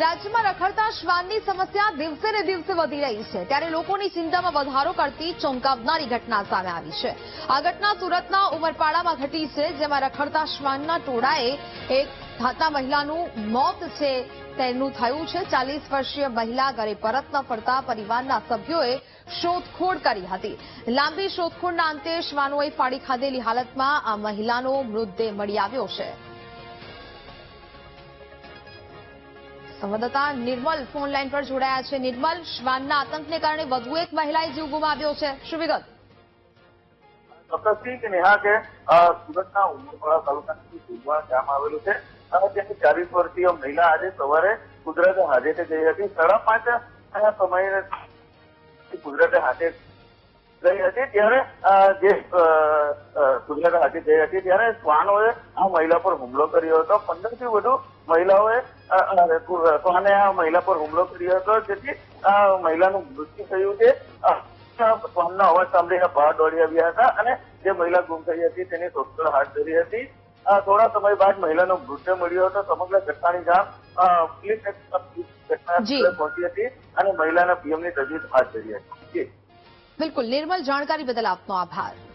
રાજ્યમાં રખડતા શ્વાનની સમસ્યા દિવસે ને દિવસે વધી રહી છે. ત્યારે લોકોની ચિંતામાં વધારો કરતી ચોંકાવનારી ઘટના સામે આવી છે. આ ઘટના સુરતના ઉમરપાડામાં ઘટી છે, જેમાં રખડતા શ્વાનના ટોળાએ એક ધાતા મહિલાનું મોત છે તેનું થયું છે. ચાલીસ વર્ષીય મહિલા ઘરે પરત ન ફરતા પરિવારના સભ્યોએ શોધખોળ કરી હતી. લાંબી શોધખોળના અંતે શ્વાનોએ ફાડી ખાધેલી હાલતમાં આ મહિલાનો મૃતદેહ મળી આવ્યો છે. સંવાદદાતા નિર્મલ ફોન લાઈન પર જોડાયા છે. નિર્મલ, શ્વાનના આતંકને કારણે વધુ એક મહિલાએ જીવ ગુમાવ્યો છે. શું વિગત? ચોક્કસથી કે નેહા કે સુરતના ઉમરપાડા તાલુકાની સુરવા ગામ આવેલું છે ત્યાંની ચાલીસ વર્ષીય મહિલા આજે સવારે કુદરતે હાજેટે ગઈ હતી. સાડા પાંચ સમયે કુદરતે હાથે ગઈ હતી. ત્યારે જે કુદરત હાથે ગઈ હતી. ત્યારે શ્વાનોએ આ મહિલા પર હુમલો કર્યો હતો. પંદરથી વધુ મહિલાઓએ અ, અ, આ મહિલા પર હુમલો કર્યો હતો? જેથી આ મહિલાનું મૃત્યુ થયું છે. અ, અવાજ સાંભળીને બહાર દોડી આવ્યા હતા અને જે મહિલા ગુમ થઈ હતી તેની શોધખોળ હાથ ધરી હતી. થોડા સમય બાદ મહિલાનો મૃત્યુ મળ્યો હતો. સમગ્ર ઘટનાની જાણ પોલીસ ઘટના પહોંચી હતી અને મહિલાના પીએમની તજવીજ હાથ ધરી હતી. બિલકુલ. નિર્મલ જાણકારી બદલ આપનો આભાર.